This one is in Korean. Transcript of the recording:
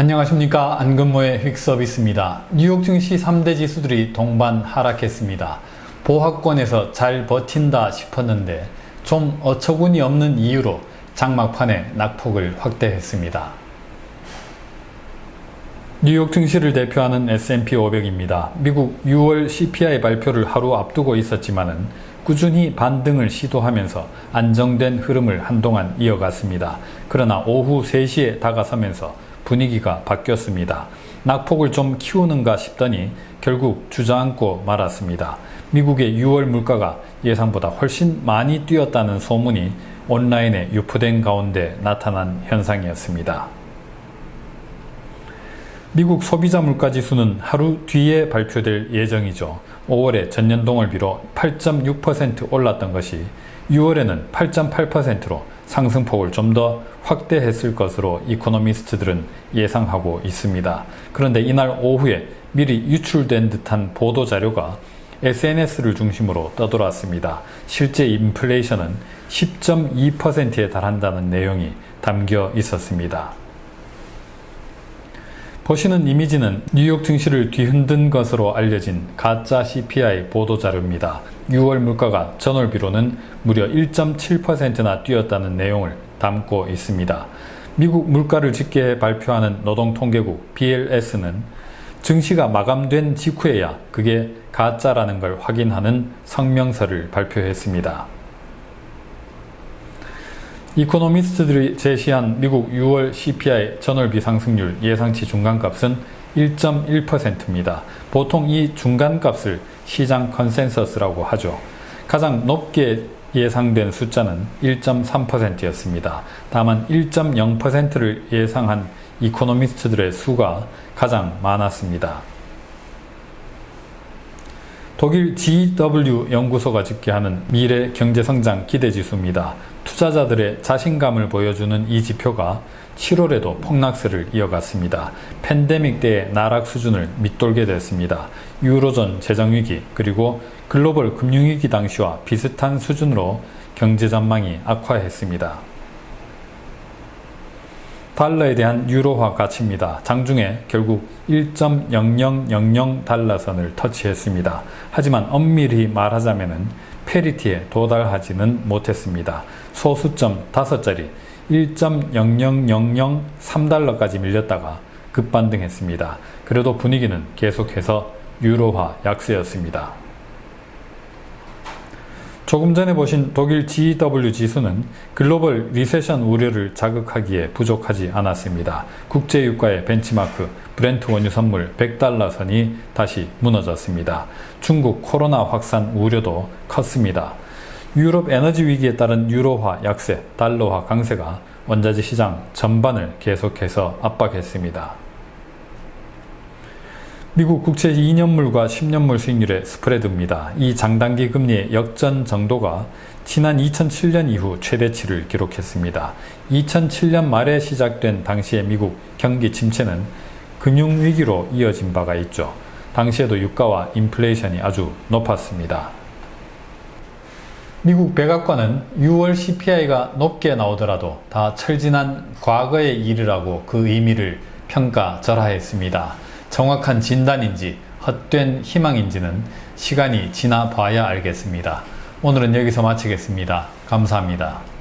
안녕하십니까 안근모의 휙서비스입니다. 뉴욕 증시 3대 지수들이 동반 하락했습니다. 보합권에서 잘 버틴다 싶었는데 좀 어처구니 없는 이유로 장막판에 낙폭을 확대했습니다. 뉴욕 증시를 대표하는 S&P 500입니다. 미국 6월 CPI 발표를 하루 앞두고 있었지만은 꾸준히 반등을 시도하면서 안정된 흐름을 한동안 이어갔습니다. 그러나 오후 3시에 다가서면서 분위기가 바뀌었습니다. 낙폭을 좀 키우는가 싶더니 결국 주저앉고 말았습니다. 미국의 6월 물가가 예상보다 훨씬 많이 뛰었다는 소문이 온라인에 유포된 가운데 나타난 현상이었습니다. 미국 소비자 물가 지수는 하루 뒤에 발표될 예정이죠. 5월에 전년 동월비로 8.6% 올랐던 것이 6월에는 8.8%로 상승폭을 좀 더 확대했을 것으로 이코노미스트들은 예상하고 있습니다. 그런데 이날 오후에 미리 유출된 듯한 보도 자료가 SNS를 중심으로 떠돌았습니다. 실제 인플레이션은 10.2%에 달한다는 내용이 담겨 있었습니다. 보시는 이미지는 뉴욕 증시를 뒤흔든 것으로 알려진 가짜 CPI 보도자료입니다. 6월 물가가 전월비로는 무려 1.7%나 뛰었다는 내용을 담고 있습니다. 미국 물가를 집계 발표하는 노동통계국 BLS는 증시가 마감된 직후에야 그게 가짜라는 걸 확인하는 성명서를 발표했습니다. 이코노미스트들이 제시한 미국 6월 CPI 전월 비 상승률 예상치 중간값은 1.1%입니다. 보통 이 중간값을 시장 컨센서스라고 하죠. 가장 높게 예상된 숫자는 1.3%였습니다. 다만 1.0%를 예상한 이코노미스트들의 수가 가장 많았습니다. 독일 GW 연구소가 집계하는 미래 경제성장 기대지수입니다. 투자자들의 자신감을 보여주는 이 지표가 7월에도 폭락세를 이어갔습니다. 팬데믹 때의 나락 수준을 밑돌게 됐습니다. 유로존 재정위기 그리고 글로벌 금융위기 당시와 비슷한 수준으로 경제 전망이 악화했습니다. 달러에 대한 유로화 가치입니다. 장중에 결국 1.0000 달러선을 터치했습니다. 하지만 엄밀히 말하자면 페리티에 도달하지는 못했습니다. 소수점 5자리 1.00003달러까지 밀렸다가 급반등했습니다. 그래도 분위기는 계속해서 유로화 약세였습니다. 조금 전에 보신 독일 GW 지수는 글로벌 리세션 우려를 자극하기에 부족하지 않았습니다. 국제유가의 벤치마크 브렌트 원유 선물 100달러 선이 다시 무너졌습니다. 중국 코로나 확산 우려도 컸습니다. 유럽 에너지 위기에 따른 유로화 약세, 달러화 강세가 원자재 시장 전반을 계속해서 압박했습니다. 미국 국채 2년물과 10년물 수익률의 스프레드입니다. 이 장단기 금리의 역전 정도가 지난 2007년 이후 최대치를 기록했습니다. 2007년 말에 시작된 당시의 미국 경기 침체는 금융위기로 이어진 바가 있죠. 당시에도 유가와 인플레이션이 아주 높았습니다. 미국 백악관은 6월 CPI가 높게 나오더라도 다 철진한 과거의 일이라고 그 의미를 평가절하했습니다. 정확한 진단인지 헛된 희망인지는 시간이 지나 봐야 알겠습니다. 오늘은 여기서 마치겠습니다. 감사합니다.